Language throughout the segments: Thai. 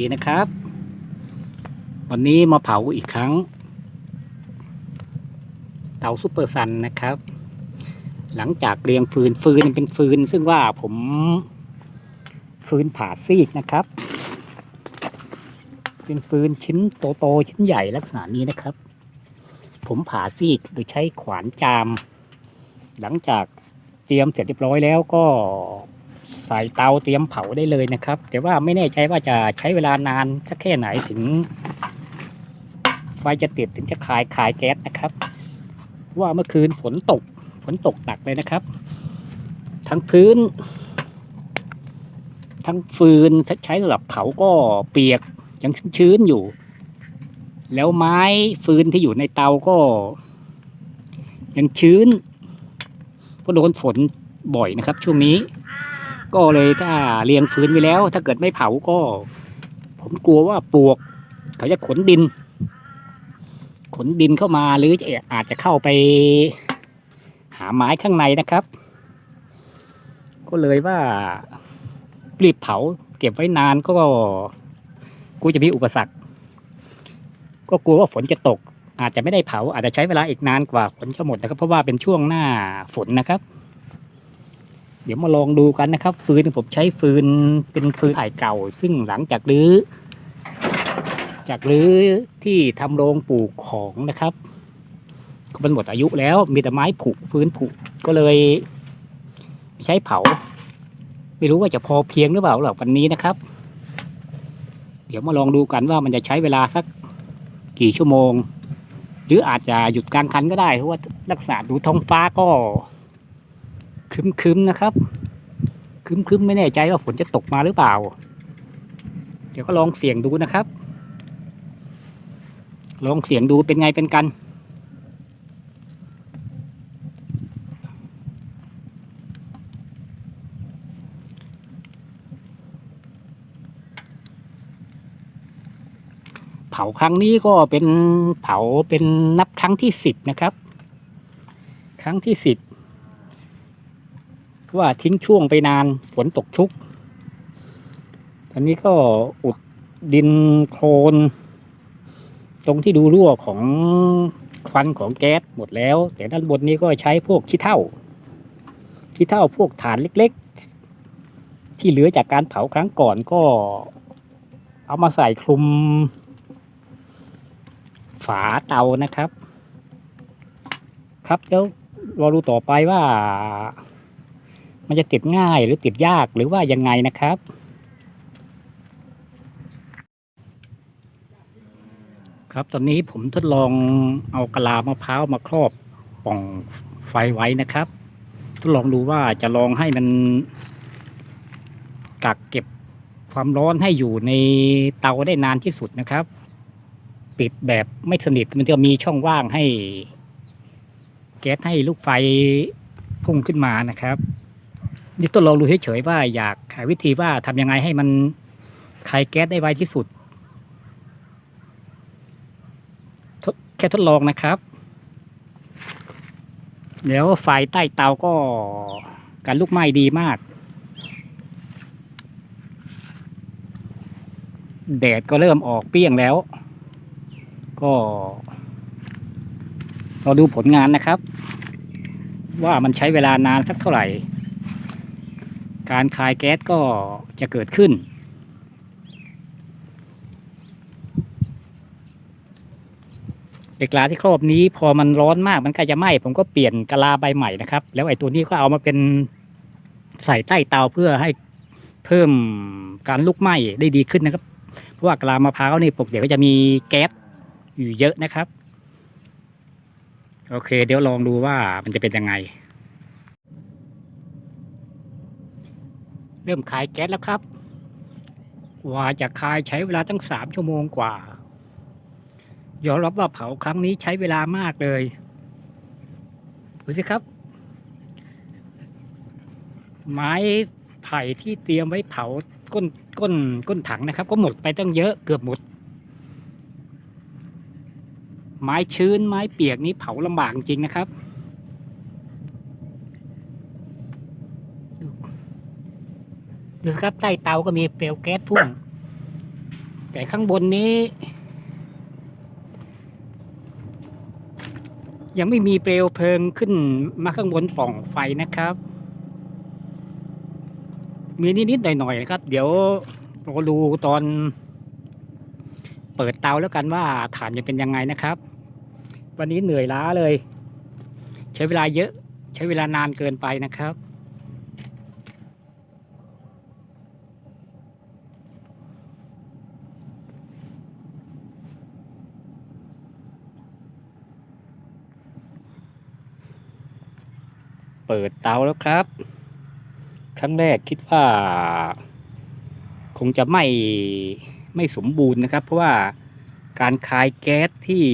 ดีนะครับ วันนี้มาเผาอีกครั้ง เตาซุปเปอร์ซันนะครับ หลังจากเรียงฟืนฟืนเป็นฟืน ซึ่งว่าผมฟืนผ่าซีกนะครับ เป็นฟืนชิ้นโตๆชิ้นใหญ่ลักษณะนี้นะครับ ผมผ่าซีกโดยใช้ขวานจาม หลังจากเตรียมเสร็จเรียบร้อยแล้วก็ ใส่เตาเตรียมเผาได้เลยนะครับ แต่ว่าไม่แน่ใจว่าจะใช้เวลานานสักแค่ไหนถึง ไฟจะติดถึงจะคายคายแก๊สนะครับ ว่าเมื่อคืนฝนตกฝนตกหนักเลยนะครับ ทั้งพื้น ทั้งฟืนใช้สำหรับเผาก็เปียกยังชื้นอยู่ แล้วไม้ฟืนที่อยู่ในเตาก็ ยังชื้นเพราะโดนฝนบ่อยนะครับช่วงนี้ ก็เลยถ้าเรียงฟืนไปแล้ว ถ้าเกิดไม่เผาก็ ผมกลัวว่าปลวก เขาจะขนดิน ขนดินเข้ามาหรืออาจจะเข้าไป หาไม้ข้างในนะครับ ก็เลยว่ารีบเผา เก็บไว้นานก็กูจะมีอุปสรรค ก็กลัวว่าฝนจะตก อาจจะไม่ได้เผาอาจจะใช้เวลาอีกนานกว่าฝนจะหมดนะครับ เพราะว่าเป็นช่วงหน้าฝนนะครับ เดี๋ยวมาลองดูกันนะครับ ฟืนผมใช้ฟืนเป็นฟืนไผ่เก่า ซึ่งหลังจากรื้อจากรื้อที่ทำโรงปลูกของนะครับก็มันหมดอายุแล้วมีแต่ไม้ผุฟื้นผุก็เลย ใช้เผา ไม่รู้ว่าจะพอเพียงหรือเปล่าหรอกวันนี้นะครับ เดี๋ยวมาลองดูกันว่ามันจะใช้เวลาสักกี่ชั่วโมง หรืออาจจะหยุดกลางคันก็ได้เพราะว่าลักษณะดูท้องฟ้าก็ ครึมๆนะครับครึมๆไม่แน่ใจว่าฝนจะตกมาหรือเปล่า เดี๋ยวก็ลองเสี่ยงดูนะครับ ลองเสียงดูเป็นไงเป็นกันเผาครั้งนี้ก็เป็นเผาเป็นนับครั้งที่สิบนะครับ ครั้งที่สิบ เพราะว่าทิ้งช่วงไปนานฝนตกชุก ตอนนี้ก็อุดดินโคลน ตรงที่ดูรั่วของควันของแก๊สหมดแล้ว แต่ด้านบนนี้ก็ใช้พวกขี้เถ้าขี้เถ้าพวกฐานเล็กๆ ที่เหลือจากการเผาครั้งก่อนก็เอามาใส่คลุม ฝาเตานะครับ ครับแล้วราดูต่อไปว่า มันจะติดง่ายหรือติดยากหรือว่ายังไงนะครับ ครับตอนนี้ผมทดลองเอากะลามะพร้าวมาครอบป่องไฟไว้นะครับ ทดลองดูว่าจะลองให้มันกักเก็บความร้อนให้อยู่ในเตาได้นานที่สุดนะครับ ปิดแบบไม่สนิทมันจะมีช่องว่างให้ แก๊สให้ลูกไฟพุ่งขึ้นมานะครับ นี่ทดลองดูเฉยๆว่าอยากหาวิธีว่าทำยังไงให้มันคลายแก๊สได้ไวที่สุด แค่ทดลองนะครับ เดี๋ยวไฟใต้เตาก็การลุกไหม้ดีมาก แดดก็เริ่มออกเปรี้ยงแล้ว ก็เราดูผลงานนะครับ ว่ามันใช้เวลานานสักเท่าไหร่ การคายแก๊สก็จะเกิดขึ้นเอกลาที่ครอบนี้พอมันร้อนมากมันก็จะไหม้ผมก็เปลี่ยนกะลาใบใหม่นะครับ แล้วไอ้ตัวนี้ก็เอามาเป็นใส่ใต้เตาเพื่อให้เพิ่มการลุกไหม้ได้ดีขึ้นนะครับ เพราะว่ากะลามะพร้าวนี่ปกติก็จะมีแก๊สอยู่เยอะนะครับ โอเค เดี๋ยวลองดูว่ามันจะเป็นยังไง เริ่มคลายแก๊สแล้วครับว่าจะคายใช้เวลาตั้งสามชั่วโมงกว่ายอมรับว่าเผาครั้งนี้ใช้เวลามากเลยดูสิครับ ไม้ไผ่ที่เตรียมไว้เผาก้นก้นก้นถังนะครับ ก็หมดไปตั้งเยอะเกือบหมด ไม้ชื้นไม้เปียกนี้เผาลำบากจริงนะครับ ดูสิครับใต้เตาก็มีเปลวแก๊สพุ่ง แต่ข้างบนนี้ ยังไม่มีเปลวเพลิงขึ้นมาข้างบนปล่องไฟนะครับ มีนิดๆหน่อยๆนะครับ เดี๋ยวเราดูตอนเปิดเตาแล้วกันว่าฐานจะเป็นยังไงนะครับ วันนี้เหนื่อยล้าเลย ใช้เวลาเยอะใช้เวลานานเกินไปนะครับ เปิดเตาแล้วครับ ครั้งแรกคิดว่า คงจะไม่ไม่สมบูรณ์นะครับ เพราะว่าการคายแก๊สที่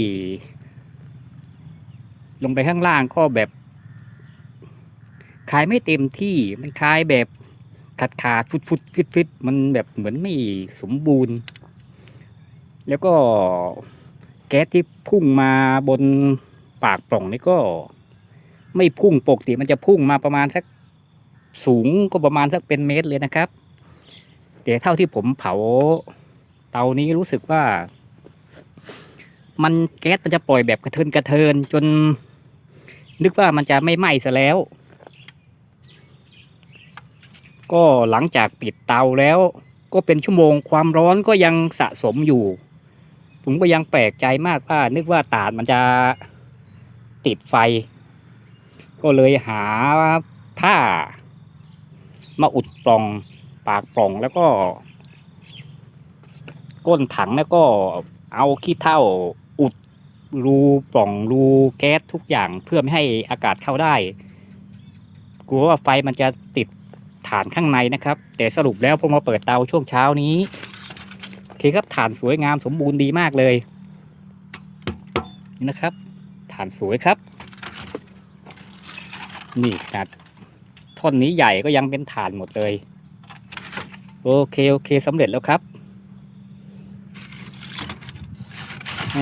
ลงไปข้างล่างก็แบบ คายไม่เต็มที่มันคายแบบขาดขาดฟุดฟุดฟิตฟิตมันแบบเหมือนไม่สมบูรณ์ แล้วก็แก๊สที่พุ่งมาบนปากปล่องนี่ก็ ไม่พุ่งปกติมันจะพุ่งมาประมาณสักสูงก็ประมาณสักเป็นเมตรเลยนะครับแต่เท่าที่ผมเผาเตานี้รู้สึกว่า มันแก๊สมันจะปล่อยแบบกระเทินกระเทินจน นึกว่ามันจะไม่ไหม้ซะแล้ว ก็หลังจากปิดเตาแล้ว ก็เป็นชั่วโมงความร้อนก็ยังสะสมอยู่ ผมก็ยังแปลกใจมากว่า นึกว่าตาดมันจะติดไฟ ก็เลยหาผ้า มาอุดปล่องปากปล่องแล้วก็ ก้นถังแล้วก็เอาขี้เถ้าอุดรูปล่องรูแก๊สทุกอย่างเพื่อไม่ให้อากาศเข้าได้ กลัวว่าไฟมันจะติดฐานข้างในนะครับ แต่สรุปแล้วพอมาเปิดเตาช่วงเช้านี้โอเคครับฐานสวยงามสมบูรณ์ดีมากเลยนี่นะครับฐานสวยครับ นี่ขนาดท่อนนี้ใหญ่ก็ยังเป็นฐานหมดเลย โอเค โอเคสำเร็จแล้วครับแหม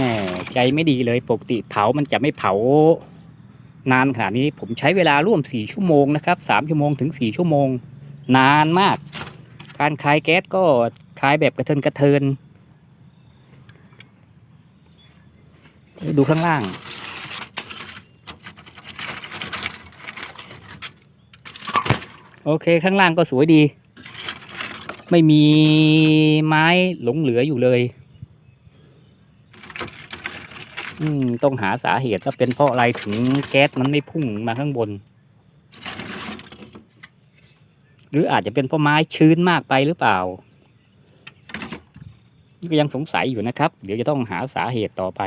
ใจไม่ดีเลยปกติเผามันจะไม่เผานานขนาดนี้ผมใช้เวลาร่วมสี่ชั่วโมงนะครับสามชั่วโมงถึงสี่ชั่วโมง นานมาก การคลายแก๊สก็คลายแบบกระเทินกระเทิน ดูข้างล่าง โอเคข้างล่างก็สวยดี ไม่มีไม้หลงเหลืออยู่เลย อืมต้องหาสาเหตุว่าเป็นเพราะอะไรถึงแก๊สมันไม่พุ่งมาข้างบน หรืออาจจะเป็นเพราะไม้ชื้นมากไปหรือเปล่าก็ยังสงสัยอยู่นะครับ เดี๋ยวจะต้องหาสาเหตุต่อไป